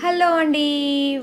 Hello అండి.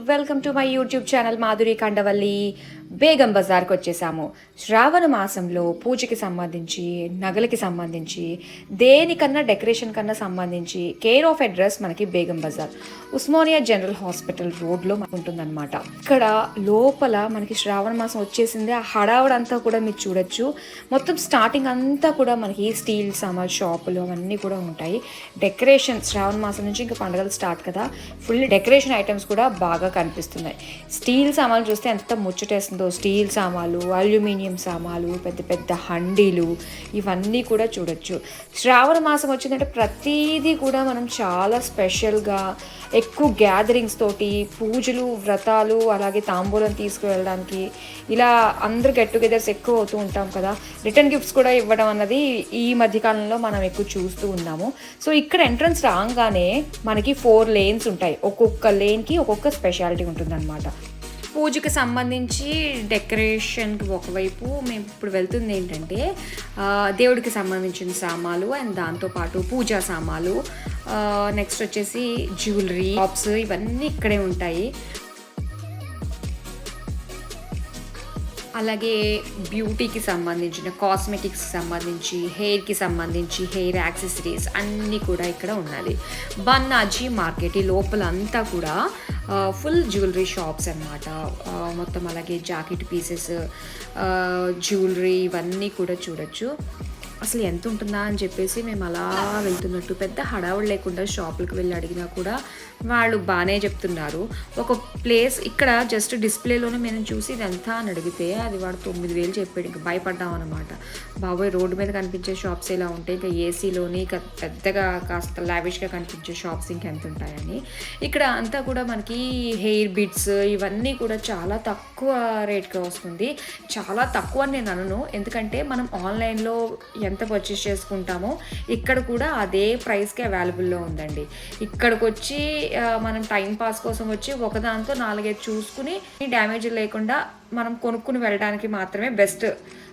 Welcome to my YouTube channel Madhuri Kandavalli. Begum బజార్కి వచ్చేసాము. శ్రావణ మాసంలో పూజకి సంబంధించి నగలకి సంబంధించి దేనికన్నా డెకరేషన్ కన్నా సంబంధించి కేర్ ఆఫ్ అడ్రస్ మనకి బేగం బజార్. ఉస్మానియా జనరల్ హాస్పిటల్ రోడ్లో ఉంటుందన్నమాట. ఇక్కడ లోపల మనకి శ్రావణ మాసం వచ్చేసింది. ఆ హడావుడంతా కూడా మీరు చూడొచ్చు. మొత్తం స్టార్టింగ్ అంతా కూడా మనకి స్టీల్ సామాన్ షాపులు అవన్నీ కూడా ఉంటాయి. డెకరేషన్ శ్రావణ మాసం నుంచి ఇంకా పండుగలు స్టార్ట్ కదా. ఫుల్ డెకరేషన్ ఐటమ్స్ కూడా బాగా కనిపిస్తున్నాయి. స్టీల్ సామాన్లు చూస్తే ఎంత ముచ్చటేస్తుంది స్టీల్ సామాన్లు అల్యూమినియం సామాన్లు పెద్ద పెద్ద హండీలు ఇవన్నీ కూడా చూడొచ్చు. శ్రావణ మాసం వచ్చిందంటే ప్రతిదీ కూడా మనం చాలా స్పెషల్గా ఎక్కువ గ్యాదరింగ్స్ తోటి పూజలు వ్రతాలు అలాగే తాంబూలం తీసుకువెళ్ళడానికి ఇలా అందరు గెట్ టుగెదర్స్ ఎక్కువ అవుతూ ఉంటాం కదా. రిటర్న్ గిఫ్ట్స్ కూడా ఇవ్వడం అన్నది ఈ మధ్యకాలంలో మనం ఎక్కువ చూస్తూ ఉన్నాము. సో ఇక్కడ ఎంట్రన్స్ రాగానే మనకి ఫోర్ లేన్స్ ఉంటాయి. ఒక్కొక్క లేన్కి ఒక్కొక్క స్పెషాలిటీ ఉంటుందన్నమాట. పూజకి సంబంధించి డెకరేషన్కి ఒకవైపు మేము ఇప్పుడు వెళ్తుంది ఏంటంటే దేవుడికి సంబంధించిన సామాలు అండ్ దాంతోపాటు పూజా సామాలు. నెక్స్ట్ వచ్చేసి జ్యువెలరీ షాప్స్ ఇవన్నీ ఇక్కడే ఉంటాయి. అలాగే బ్యూటీకి సంబంధించిన కాస్మెటిక్స్ సంబంధించి హెయిర్కి సంబంధించి హెయిర్ యాక్సెసరీస్ అన్నీ కూడా ఇక్కడ ఉన్నది బన్నాజీ మార్కెట్ ఈ లోపల అంతా కూడా ఫుల్ జ్యువెలరీ షాప్స్ అనమాట మొత్తం అలాగే జాకెట్ పీసెస్ జ్యువెలరీ ఇవన్నీ కూడా చూడొచ్చు. అసలు ఎంత ఉంటుందా అని చెప్పేసి మేము అలా వెళ్తున్నట్టు పెద్ద హడావుడు లేకుండా షాపులకు వెళ్ళి అడిగినా కూడా వాళ్ళు బాగానే చెప్తున్నారు. ఒక ప్లేస్ ఇక్కడ జస్ట్ డిస్ప్లేలోనే మేము చూసి ఇదంతా అని అడిగితే అది వాడు తొమ్మిది వేలు చెప్పాడు. ఇంకా భయపడ్డాం అనమాట బాబోయ్ రోడ్డు మీద కనిపించే షాప్స్ ఇలా ఉంటాయి ఇంకా ఏసీలోని ఇక పెద్దగా కాస్త లావిష్గా కనిపించే షాప్స్ ఇంకెంత ఉంటాయని. ఇక్కడ అంతా కూడా మనకి హెయిర్ బిట్స్ ఇవన్నీ కూడా చాలా తక్కువ రేట్గా వస్తుంది. చాలా తక్కువ అని నేను అనను. ఎందుకంటే మనం ఆన్లైన్లో ఎంత పర్చేస్ చేసుకుంటామో ఇక్కడ కూడా అదే ప్రైస్కి అవైలబుల్లో ఉందండి. ఇక్కడికి వచ్చి మనం టైం పాస్ కోసం వచ్చి ఒకదాంతో నాలుగైదు చూసుకుని డ్యామేజ్ లేకుండా మనం కొనుక్కుని వెళ్ళడానికి మాత్రమే బెస్ట్.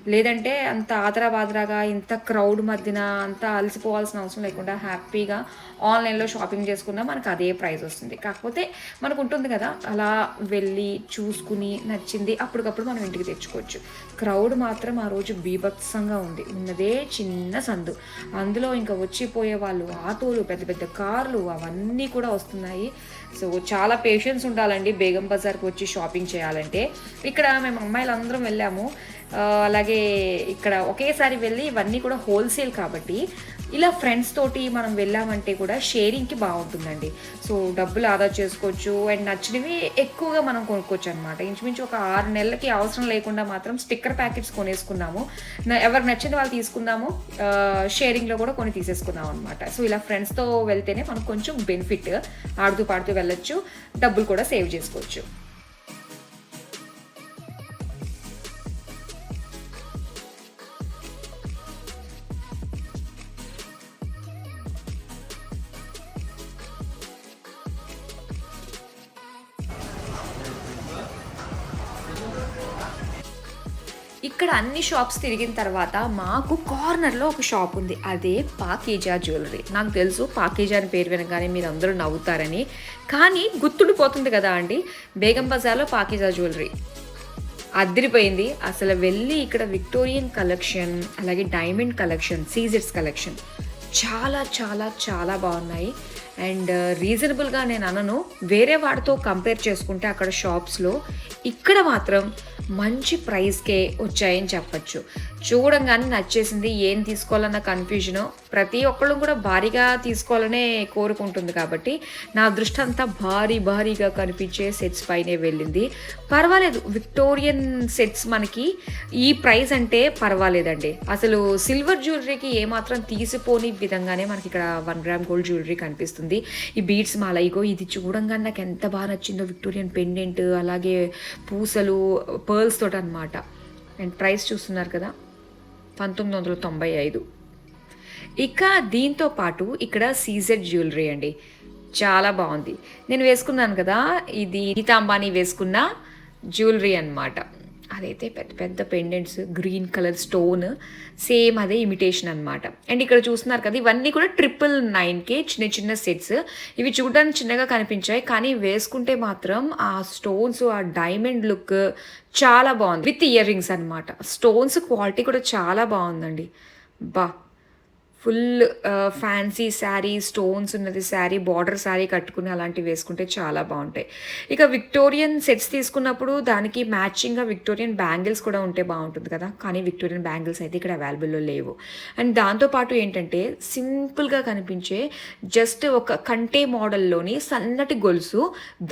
లేదంటే అంత ఆదరా బాదరాగా ఇంత క్రౌడ్ మధ్యన అంత అలసిపోవాల్సిన అవసరం లేకుండా హ్యాపీగా ఆన్లైన్లో షాపింగ్ చేసుకున్నా మనకు అదే ప్రైస్ వస్తుంది. కాకపోతే మనకు ఉంటుంది కదా అలా వెళ్ళి చూసుకుని నచ్చింది అప్పటికప్పుడు మనం ఇంటికి తెచ్చుకోవచ్చు. క్రౌడ్ మాత్రం ఆ రోజు బీభత్సంగా ఉంది. ఉన్నదే చిన్న సందు. అందులో ఇంకా వచ్చిపోయే వాళ్ళు ఆటోలు పెద్ద పెద్ద కార్లు అవన్నీ కూడా వస్తున్నాయి. సో చాలా పేషెన్స్ ఉండాలండి బేగం బజార్కి వచ్చి షాపింగ్ చేయాలంటే. ఇక్కడ మేము అమ్మాయిలు అందరం వెళ్ళాము. అలాగే ఇక్కడ ఒకేసారి వెళ్ళి ఇవన్నీ కూడా హోల్సేల్ కాబట్టి ఇలా ఫ్రెండ్స్ తోటి మనం వెళ్ళామంటే కూడా షేరింగ్కి బాగుంటుందండి. సో డబ్బులు ఆదా చేసుకోవచ్చు అండ్ నచ్చినవి ఎక్కువగా మనం కొనుక్కోవచ్చు అనమాట ఇంచుమించు ఒక ఆరు నెలలకి అవసరం లేకుండా మాత్రం స్టిక్కర్ ప్యాకెట్స్ కొనేసుకున్నాము. ఎవరు ఎవరికి నచ్చింది వాళ్ళు తీసుకుందాము. షేరింగ్లో కూడా కొన్ని తీసేసుకుందాం అనమాట సో ఇలా ఫ్రెండ్స్తో వెళ్తేనే మనకు కొంచెం బెనిఫిట్. ఆడుతూ పాడుతూ వెళ్ళొచ్చు. డబ్బులు కూడా సేవ్ చేసుకోవచ్చు. ఇక్కడ అన్ని షాప్స్ తిరిగిన తర్వాత మాకు కార్నర్లో ఒక షాప్ ఉంది. అదే పాకీజా జ్యువెలరీ నాకు తెలుసు పాకీజా అని పేరు వినగానే మీరు అందరూ నవ్వుతారని. కానీ గుర్తుండిపోతుంది కదా అండి. బేగం బజార్లో పాకీజా జ్యువెలరీ అదిరిపోయింది అసలు వెళ్ళి ఇక్కడ విక్టోరియన్ కలెక్షన్ అలాగే డైమండ్ కలెక్షన్ సీజెట్స్ కలెక్షన్ చాలా చాలా చాలా బాగున్నాయి. అండ్ uh, రీజనబుల్గా నేను అనను. వేరే వాడితో కంపేర్ చేసుకుంటే అక్కడ షాప్స్లో ఇక్కడ మాత్రం మంచి ప్రైస్కే వచ్చాయని చెప్పచ్చు. చూడంగానే నచ్చేసింది ఏం తీసుకోవాలన్న కన్ఫ్యూజను ప్రతి ఒక్కళ్ళు కూడా భారీగా తీసుకోవాలనే కోరుకుంటుంది కాబట్టి నా దృష్టి అంతా భారీ భారీగా కనిపించే సెట్స్ పైనే వెళ్ళింది. పర్వాలేదు విక్టోరియన్ సెట్స్ మనకి ఈ ప్రైస్ అంటే పర్వాలేదండి. అసలు సిల్వర్ జ్యువెలరీకి ఏమాత్రం తీసిపోని విధంగానే మనకి ఇక్కడ వన్ గ్రామ్ గోల్డ్ జ్యువెలరీ కనిపిస్తుంది. ఈ బీడ్స్ మాల ఇగో ఇది చూడంగానే నాకు ఎంత బాగా నచ్చిందో విక్టోరియన్ పెండెంట్ అలాగే పూసలు పర్ల్స్ తోటి అనమాట అండ్ ప్రైస్ చూస్తున్నారు కదా పంతొమ్మిది వందల తొంభై ఐదు. ఇక దీంతో పాటు ఇక్కడ సీజెడ్ జ్యువెలరీ అండి. చాలా బాగుంది. నేను వేసుకున్నాను కదా ఇది గీతా వేసుకున్న జ్యువెలరీ అన్నమాట. అదైతే పెద్ద పెద్ద pendants green colour stone same అదే ఇమిటేషన్ అనమాట అండ్ ఇక్కడ చూస్తున్నారు కదా ఇవన్నీ కూడా ట్రిపుల్ నైన్కే చిన్న చిన్న సెట్స్. ఇవి చూడడానికి చిన్నగా కనిపించాయి కానీ వేసుకుంటే మాత్రం ఆ స్టోన్స్ ఆ డైమండ్ లుక్ చాలా బాగుంది. విత్ ఇయర్ రింగ్స్ అనమాట స్టోన్స్ క్వాలిటీ కూడా చాలా బాగుందండి. బా ఫుల్ ఫ్యాన్సీ శారీ స్టోన్స్ ఉన్నది శారీ బార్డర్ శారీ కట్టుకుని అలాంటివి వేసుకుంటే చాలా బాగుంటాయి. ఇక విక్టోరియన్ సెట్స్ తీసుకున్నప్పుడు దానికి మ్యాచింగ్గా విక్టోరియన్ బ్యాంగిల్స్ కూడా ఉంటే బాగుంటుంది కదా. కానీ విక్టోరియన్ బ్యాంగిల్స్ అయితే ఇక్కడ అవైలబుల్లో లేవు. అండ్ దాంతోపాటు ఏంటంటే సింపుల్గా కనిపించే జస్ట్ ఒక కంటే మోడల్లోని సన్నటి గొలుసు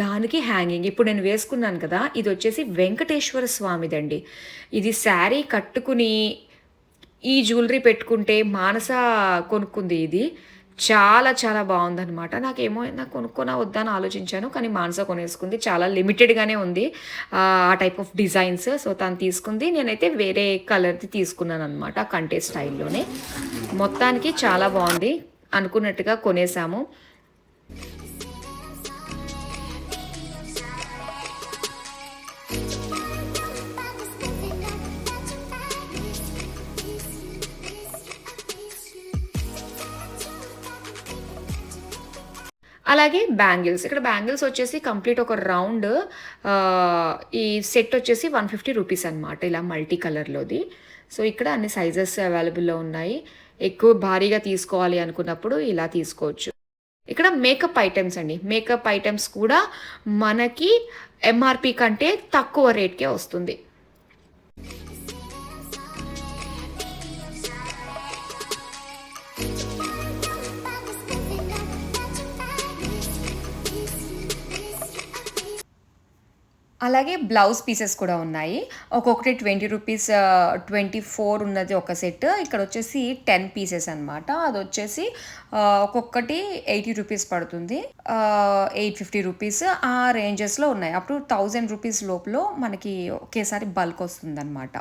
దానికి హ్యాంగింగ్ ఇప్పుడు నేను వేసుకున్నాను కదా ఇది వచ్చేసి వెంకటేశ్వర స్వామిదండి. ఇది శారీ కట్టుకుని ఈ జ్యువెలరీ పెట్టుకుంటే మానస కొనుక్కుంది ఇది. చాలా చాలా బాగుందనమాట నాకేమో నాకు కొనుక్కోనా వద్దని ఆలోచించాను. కానీ మానస కొనేసుకుంది. చాలా లిమిటెడ్గానే ఉంది ఆ టైప్ ఆఫ్ డిజైన్స్ సో తను తీసుకుంది. నేనైతే వేరే కలర్ది తీసుకున్నాను అనమాట కంటే స్టైల్లోనే మొత్తానికి చాలా బాగుంది అనుకున్నట్టుగా కొనేసాము. అలాగే బ్యాంగిల్స్. ఇక్కడ బ్యాంగిల్స్ వచ్చేసి కంప్లీట్ ఒక రౌండ్ ఈ సెట్ వచ్చేసి వన్ ఫిఫ్టీ రూపీస్ అనమాట ఇలా మల్టీ కలర్లోది. సో ఇక్కడ అన్ని సైజెస్ అవైలబుల్లో ఉన్నాయి. ఎక్కువ భారీగా తీసుకోవాలి అనుకున్నప్పుడు ఇలా తీసుకోవచ్చు. ఇక్కడ మేకప్ ఐటమ్స్ అండి. మేకప్ ఐటమ్స్ కూడా మనకి ఎంఆర్పి కంటే తక్కువ రేట్కే వస్తుంది. అలాగే బ్లౌజ్ పీసెస్ కూడా ఉన్నాయి. ఒక్కొక్కటి ట్వంటీ రూపీస్ ట్వంటీ ఫోర్ ఉన్నది ఒక సెట్. ఇక్కడ వచ్చేసి టెన్ పీసెస్ అనమాట అది వచ్చేసి ఒక్కొక్కటి ఎయిటీ రూపీస్ పడుతుంది. ఎయిట్ ఫిఫ్టీ రూపీస్ ఆ రేంజెస్లో ఉన్నాయి. అప్పుడు థౌజండ్ రూపీస్ లోపల మనకి ఒకేసారి బల్క్ వస్తుంది అనమాట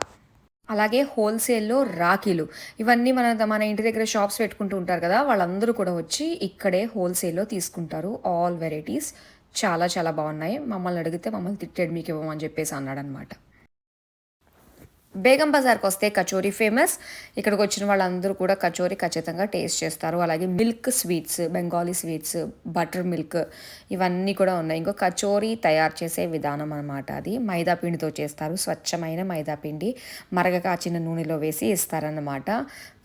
అలాగే హోల్సేల్లో రాఖీలు. ఇవన్నీ మన మన ఇంటి దగ్గర షాప్స్ పెట్టుకుంటూ ఉంటారు కదా వాళ్ళందరూ కూడా వచ్చి ఇక్కడే హోల్సేల్లో తీసుకుంటారు. All varieties. చాలా చాలా బాగున్నాయి. మమ్మల్ని అడిగితే మమ్మల్ని తిట్టాడు మీకు ఇవ్వమని చెప్పేసి అన్నాడనమాట. బేగం బజార్కి వస్తే కచోరీ ఫేమస్. ఇక్కడికి వచ్చిన వాళ్ళందరూ కూడా కచోరీ ఖచ్చితంగా టేస్ట్ చేస్తారు. అలాగే milk sweets Bengali sweets butter milk ఇవన్నీ కూడా ఉన్నాయి. ఇంకో కచోరీ తయారు చేసే విధానం అనమాట అది. మైదా పిండితో చేస్తారు. స్వచ్ఛమైన మైదా పిండి మరగ కాచిన నూనెలో వేసి ఇస్తారన్నమాట.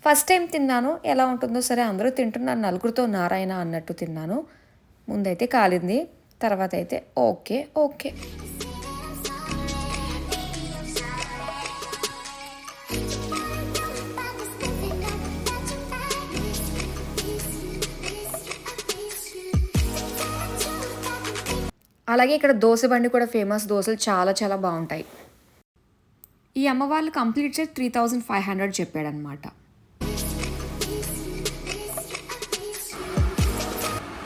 ఫస్ట్ టైం తిన్నాను. ఎలా ఉంటుందో సరే అందరూ తింటున్నారు. నలుగురితో నారాయణ అన్నట్టు తిన్నాను. ముందైతే కాలింది. తర్వాత అయితే ఓకే ఓకే. అలాగే ఇక్కడ దోశ బండి కూడా ఫేమస్. దోశలు చాలా చాలా బాగుంటాయి. ఈ అమ్మ వాళ్ళు కంప్లీట్ చేసి త్రీ థౌజండ్ ఫైవ్ హండ్రెడ్ చెప్పాడనమాట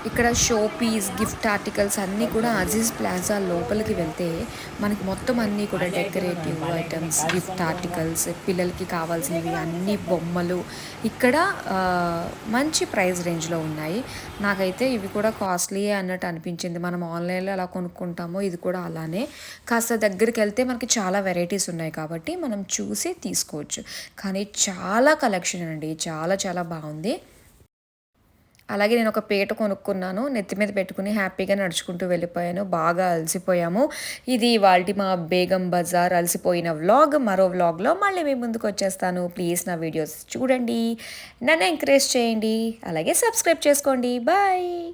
ఇక్కడ షో పీస్ గిఫ్ట్ ఆర్టికల్స్ అన్నీ కూడా అజీజ్ ప్లాజా లోపలికి వెళ్తే మనకి మొత్తం అన్నీ కూడా డెకరేటివ్ ఐటమ్స్ గిఫ్ట్ ఆర్టికల్స్ పిల్లలకి కావాల్సినవి అన్ని బొమ్మలు ఇక్కడ మంచి ప్రైస్ రేంజ్లో ఉన్నాయి. నాకైతే ఇవి కూడా కాస్ట్లీ అన్నట్టు అనిపించింది. మనం ఆన్లైన్లో ఎలా కొనుక్కుంటామో ఇది కూడా అలానే. కాస్త దగ్గరికి వెళ్తే మనకి చాలా వెరైటీస్ ఉన్నాయి కాబట్టి మనం చూసి తీసుకోవచ్చు. కానీ చాలా కలెక్షన్ అండి. చాలా చాలా బాగుంది. అలాగే నేను ఒక పీట కొనుక్కున్నాను. నెత్తి మీద పెట్టుకుని హ్యాపీగా నడుచుకుంటూ వెళ్ళిపోయాను. బాగా అలసిపోయాము. ఇది వాళ్ళ మా బేగం బజార్ అలసిపోయిన వ్లాగ్. మరో వ్లాగ్లో మళ్ళీ మీ ముందుకు వచ్చేస్తాను. ప్లీజ్ నా వీడియోస్ చూడండి. నన్ను ఎంకరేజ్ చేయండి. అలాగే సబ్స్క్రైబ్ చేసుకోండి. బాయ్.